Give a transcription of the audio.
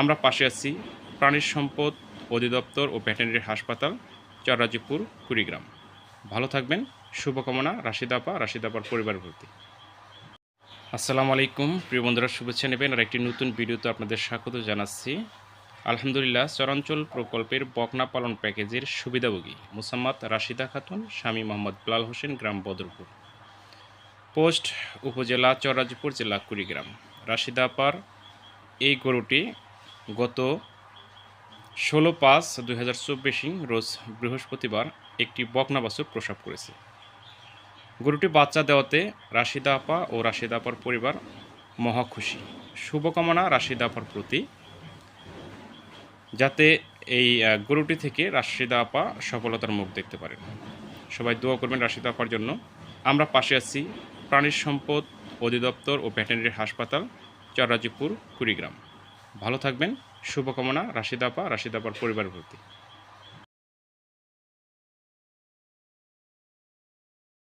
আমরা পাশে আছি প্রাণী সম্পদ অধিদপ্তর ও ভেটেরিনারি হাসপাতাল, চররাজিপুর, কুড়িগ্রাম। ভালো থাকবেন, শুভকামনা রাশিদাপা রাশিদাপার পরিবার ভর্তি আসসালামু আলাইকুম, প্রিয় বন্ধুরা, শুভেচ্ছা নেবেন। আর একটি নতুন ভিডিওতে আপনাদের স্বাগত জানাচ্ছি। আলহামদুলিল্লাহ, চরাঞ্চল প্রকল্পের বকনা পালন প্যাকেজের সুবিধাভোগী মুসাম্মাদ রাশিদা খাতুন, স্বামী মোহাম্মদ বিলাল হোসেন, গ্রাম বদরপুর। পোস্ট উপজেলা চরাজপুর জেলা, কুড়িগ্রাম। রাশিদাপার এই গরুটি গত ষোলো পাঁচ দুই হাজার চব্বিশে রোজ বৃহস্পতিবার একটি বকনা বাছুর প্রসব করেছে। গরুটি বাচ্চা দেওয়াতে রাশিদা আপা ও রাশিদা আপার পরিবার মহা খুশি। শুভকামনা রাশিদা আপার প্রতি। যাতে এই গরুটি থেকে রাশিদা আপা সফলতার মুখ দেখতে পারেন। সবাই দোয়া করবেন রাশিদা আপার জন্য। আমরা পাশে আছি প্রাণী সম্পদ অধিদপ্তর ও ভেটেরিনারি হাসপাতাল, চররাজিপুর, কুড়িগ্রাম। ভালো থাকবেন শুভকামনা রাশিদাপা রাশিদাপার পরিবার ভর্তি